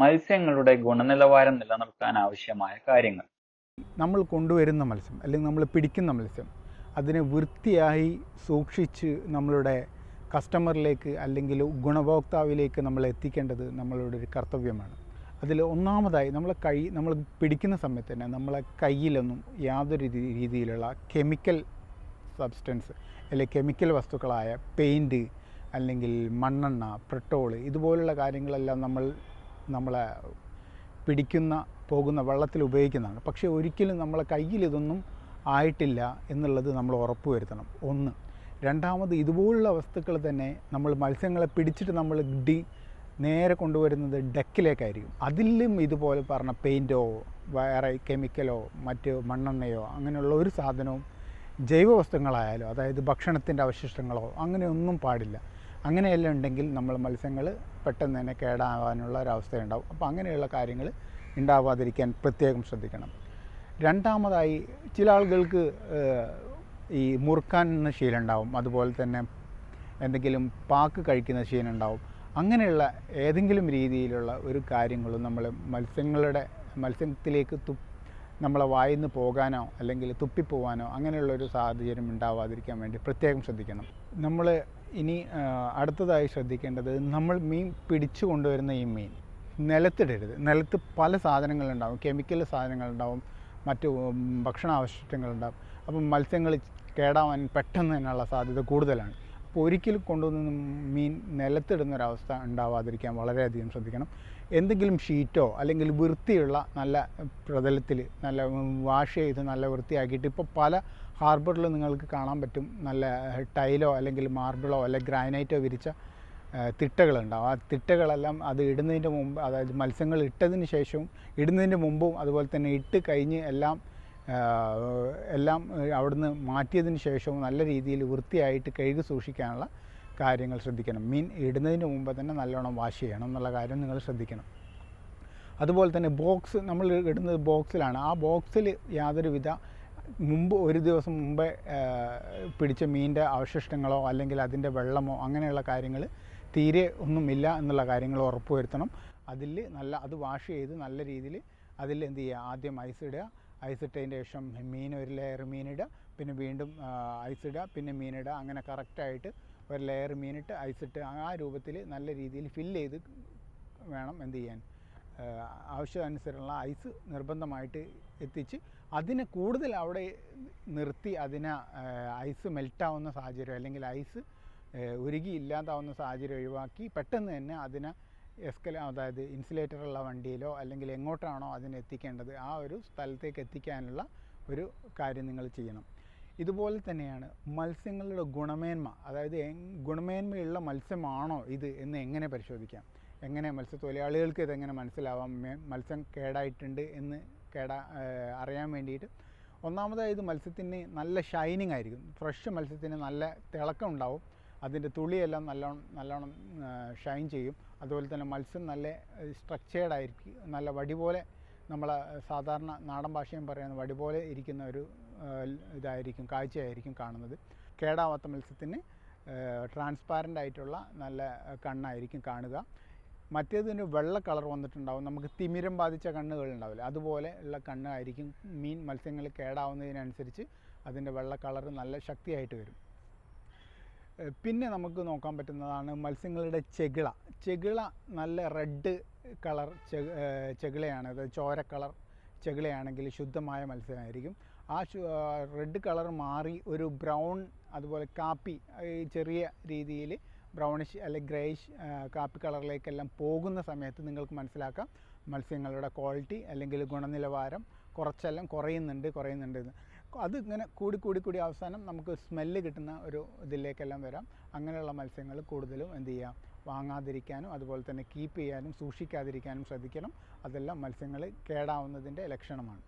മത്സ്യങ്ങളുടെ ഗുണനിലവാരം നിലനിർത്താൻ ആവശ്യമായ കാര്യങ്ങൾ. നമ്മൾ കൊണ്ടുവരുന്ന മത്സ്യം അല്ലെങ്കിൽ നമ്മൾ പിടിക്കുന്ന മത്സ്യം അതിനെ വൃത്തിയായി സൂക്ഷിച്ച് നമ്മളുടെ കസ്റ്റമറിലേക്ക് അല്ലെങ്കിൽ ഗുണഭോക്താവിലേക്ക് നമ്മൾ എത്തിക്കേണ്ടത് നമ്മളുടെ ഒരു കർത്തവ്യമാണ്. അതിൽ ഒന്നാമതായി നമ്മളെ കൈ നമ്മൾ പിടിക്കുന്ന സമയത്ത് തന്നെ നമ്മളെ കയ്യിലൊന്നും യാതൊരു രീതിയിലുള്ള കെമിക്കൽ സബ്സ്റ്റൻസ് അല്ലെങ്കിൽ കെമിക്കൽ വസ്തുക്കളായ പെയിന്റ് അല്ലെങ്കിൽ മണ്ണെണ്ണ പെട്രോൾ ഇതുപോലുള്ള കാര്യങ്ങളെല്ലാം നമ്മൾ നമ്മളെ പിടിക്കുന്ന പോകുന്ന വെള്ളത്തിൽ ഉപയോഗിക്കുന്നതാണ്. പക്ഷേ ഒരിക്കലും നമ്മളെ കയ്യിൽ ഇതൊന്നും ആയിട്ടില്ല എന്നുള്ളത് നമ്മൾ ഉറപ്പ് വരുത്തണം. ഒന്ന്. രണ്ടാമത് ഇതുപോലുള്ള വസ്തുക്കൾ തന്നെ നമ്മൾ മത്സ്യങ്ങളെ പിടിച്ചിട്ട് നമ്മൾ ഡി നേരെ കൊണ്ടുവരുന്നത് ഡെക്കിലേക്കായിരിക്കും. അതിലും ഇതുപോലെ പറഞ്ഞ പെയിന്റോ വേറെ കെമിക്കലോ മറ്റ് മണ്ണെണ്ണയോ അങ്ങനെയുള്ള ഒരു സാധനവും ജൈവവസ്തുക്കളായാലും അതായത് ഭക്ഷണത്തിന്റെ അവശിഷ്ടങ്ങളോ അങ്ങനെയൊന്നും പാടില്ല. അങ്ങനെയെല്ലാം ഉണ്ടെങ്കിൽ നമ്മൾ മത്സ്യങ്ങൾ പെട്ടെന്ന് തന്നെ കേടാവാനുള്ള ഒരവസ്ഥയുണ്ടാവും അപ്പോൾ അങ്ങനെയുള്ള കാര്യങ്ങൾ ഉണ്ടാവാതിരിക്കാൻ പ്രത്യേകം ശ്രദ്ധിക്കണം. രണ്ടാമതായി ചില ആളുകൾക്ക് ഈ മുറുക്കാൻ ശീലം ഉണ്ടാവും. അതുപോലെ തന്നെ എന്തെങ്കിലും പാക്ക് കഴിക്കുന്ന ശീലം ഉണ്ടാവും. അങ്ങനെയുള്ള ഏതെങ്കിലും രീതിയിലുള്ള ഒരു കാര്യങ്ങളും നമ്മൾ മത്സ്യങ്ങളുടെ മത്സ്യത്തിലേക്ക് തു നമ്മളെ വായിൽ നിന്ന് പോകാനോ അല്ലെങ്കിൽ തുപ്പിപ്പോവാനോ അങ്ങനെയുള്ള ഒരു സാഹചര്യം ഉണ്ടാവാതിരിക്കാൻ വേണ്ടി പ്രത്യേകം ശ്രദ്ധിക്കണം. നമ്മൾ ഇനി അടുത്തതായി ശ്രദ്ധിക്കേണ്ടത് നമ്മൾ മീൻ പിടിച്ചു കൊണ്ടുവരുന്ന ഈ മീൻ. നിലത്തിടരുത്. നിലത്ത് പല സാധനങ്ങളുണ്ടാവും. കെമിക്കൽ സാധനങ്ങളുണ്ടാവും. മറ്റു ഭക്ഷണ ഭക്ഷണാവശിഷ്ടങ്ങളുണ്ടാവും അപ്പം മത്സ്യങ്ങൾ കേടാവാൻ പെട്ടെന്ന് തന്നെയുള്ള സാധ്യത കൂടുതലാണ്. അപ്പോൾ ഒരിക്കലും കൊണ്ടുവന്ന മീൻ നിലത്തിടുന്നൊരവസ്ഥ ഉണ്ടാവാതിരിക്കാൻ വളരെയധികം ശ്രദ്ധിക്കണം. എന്തെങ്കിലും ഷീറ്റോ അല്ലെങ്കിൽ വൃത്തിയുള്ള നല്ല പ്രതലത്തിൽ നല്ല വാഷ് ചെയ്ത് നല്ല വൃത്തിയാക്കിയിട്ട് ഇപ്പോൾ പല ഹാർബറിലും നിങ്ങൾക്ക് കാണാൻ പറ്റും നല്ല ടൈലോ അല്ലെങ്കിൽ മാർബിളോ അല്ലെങ്കിൽ ഗ്രാനൈറ്റോ വിരിച്ച തിട്ടകളുണ്ടാവും. ആ തിട്ടകളെല്ലാം അത് ഇടുന്നതിന്റെ മുമ്പ് അതായത് മത്സ്യങ്ങൾ ഇട്ടതിന് ശേഷവും ഇടുന്നതിന്റെ മുമ്പും അതുപോലെ തന്നെ ഇട്ട് കഴിഞ്ഞ് എല്ലാം എല്ലാം അവിടുന്ന് മാറ്റിയതിന് ശേഷവും നല്ല രീതിയിൽ വൃത്തിയായിട്ട് കഴുകി സൂക്ഷിക്കാനുള്ള കാര്യങ്ങൾ ശ്രദ്ധിക്കണം. മീൻ ഇടുന്നതിന് മുമ്പ് തന്നെ നല്ലോണം വാഷ് ചെയ്യണം എന്നുള്ള കാര്യം നിങ്ങൾ ശ്രദ്ധിക്കണം. അതുപോലെ തന്നെ ബോക്സ് നമ്മൾ ഇടുന്നത് ബോക്സിലാണ്. ആ ബോക്സിൽ യാതൊരുവിധ മുമ്പ് ഒരു ദിവസം മുമ്പേ പിടിച്ച മീനിന്റെ അവശിഷ്ടങ്ങളോ അല്ലെങ്കിൽ അതിന്റെ വെള്ളമോ അങ്ങനെയുള്ള കാര്യങ്ങൾ തീരെ ഒന്നുമില്ല എന്നുള്ള കാര്യങ്ങൾ ഉറപ്പുവരുത്തണം. അതിൽ നല്ല അത് വാഷ് ചെയ്ത് നല്ല രീതിയിൽ അതിൽ എന്ത് ചെയ്യുക? ആദ്യം ഐസ് ഇടുക. ഐസ് ഇട്ടതിന് ശേഷം മീൻ ഒരു ലെയർ മീനിടുക പിന്നെ വീണ്ടും ഐസ് ഇടുക. പിന്നെ മീനിടുക അങ്ങനെ കറക്റ്റായിട്ട് ഒരു ലെയർ മീനിട്ട് ഐസ് ഇട്ട് ആ രൂപത്തിൽ നല്ല രീതിയിൽ ഫില്ല് ചെയ്ത് വേണം എന്ത് ചെയ്യാൻ. ആവശ്യമനുസരിച്ചുള്ള ഐസ് നിർബന്ധമായിട്ട് എത്തിച്ച് അതിനെ കൂടുതൽ അവിടെ നിർത്തി അതിനെ ഐസ് മെൽറ്റാവുന്ന സാഹചര്യം അല്ലെങ്കിൽ ഐസ് ഉരുകി ഇല്ലാതാവുന്ന സാഹചര്യം ഒഴിവാക്കി പെട്ടെന്ന് തന്നെ അതിനെ എസ്കല അതായത് ഇൻസുലേറ്ററുള്ള വണ്ടിയിലോ അല്ലെങ്കിൽ എങ്ങോട്ടാണോ അതിനെ എത്തിക്കേണ്ടത് ആ ഒരു സ്ഥലത്തേക്ക് എത്തിക്കാനുള്ള ഒരു കാര്യം നിങ്ങൾ ചെയ്യണം. ഇതുപോലെ തന്നെയാണ് മത്സ്യങ്ങളുടെ ഗുണമേന്മ. അതായത് ഗുണമേന്മയുള്ള മത്സ്യമാണോ ഇത് എന്ന് എങ്ങനെ പരിശോധിക്കാം? എങ്ങനെ മത്സ്യത്തൊഴിലാളികൾക്ക് ഇതെങ്ങനെ മനസ്സിലാവാം? മത്സ്യം കേടായിട്ടുണ്ട് എന്ന് കേടാ അറിയാൻ വേണ്ടിയിട്ട്. ഒന്നാമതായി ഇത് മത്സ്യത്തിന് നല്ല ഷൈനിങ് ആയിരിക്കും. ഫ്രഷ് മത്സ്യത്തിന് നല്ല തിളക്കം ഉണ്ടാവും. അതിന്റെ തുളിയെല്ലാം നല്ലോണം നല്ലോണം ഷൈൻ ചെയ്യും. അതുപോലെ തന്നെ മത്സ്യം നല്ല സ്ട്രക്ചേർഡ് ആയിരിക്കും. നല്ല വടി പോലെ നമ്മളെ സാധാരണ നാടൻ ഭാഷയും പറയുന്ന വടി പോലെ ഇരിക്കുന്ന ഒരു ഇതായിരിക്കും കാഴ്ചയായിരിക്കും കാണുന്നത്. കേടാവാത്ത മത്സ്യത്തിന് ട്രാൻസ്പാരന്റ് ആയിട്ടുള്ള നല്ല കണ്ണായിരിക്കും കാണുക. മറ്റേതിന് വെള്ള കളർ വന്നിട്ടുണ്ടാവും. നമുക്ക് തിമിരം ബാധിച്ച കണ്ണുകളുണ്ടാവില്ല അതുപോലെ ഉള്ള കണ്ണായിരിക്കും മീൻ മത്സ്യങ്ങൾ കേടാവുന്നതിനനുസരിച്ച് അതിന്റെ വെള്ള കളർ നല്ല ശക്തിയായിട്ട് വരും. പിന്നെ നമുക്ക് നോക്കാൻ പറ്റുന്നതാണ് മത്സ്യങ്ങളുടെ ചെകിള. ചെകിള നല്ല റെഡ് കളർ ചെകിളയാണ്. അതായത് ചോര കളർ ചെകിളയാണെങ്കിൽ ശുദ്ധമായ മത്സ്യമായിരിക്കും. ആ റെഡ് കളർ മാറി ഒരു ബ്രൗൺ അതുപോലെ കാപ്പി ചെറിയ രീതിയിൽ ബ്രൗണിഷ് അല്ലെങ്കിൽ ഗ്രേയിഷ് കാപ്പി കളറിലേക്കെല്ലാം പോകുന്ന സമയത്ത് നിങ്ങൾക്ക് മനസ്സിലാക്കാം മത്സ്യങ്ങളുടെ ക്വാളിറ്റി അല്ലെങ്കിൽ ഗുണനിലവാരം കുറച്ചെല്ലാം കുറയുന്നുണ്ട് കുറയുന്നുണ്ട് എന്ന് അത് ഇങ്ങനെ കൂടി കൂടി കൂടി അവസാനം നമുക്ക് സ്മെല്ല് കിട്ടുന്ന ഒരു ഇതിലേക്കെല്ലാം വരാം. അങ്ങനെയുള്ള മത്സ്യങ്ങൾ കൂടുതലും എന്ത് ചെയ്യാം? വാങ്ങാതിരിക്കാനും അതുപോലെ തന്നെ കീപ്പ് ചെയ്യാനും സൂക്ഷിക്കാതിരിക്കാനും ശ്രദ്ധിക്കണം. അതെല്ലാം മത്സ്യങ്ങൾ കേടാവുന്നതിന്റെ ലക്ഷണമാണ്.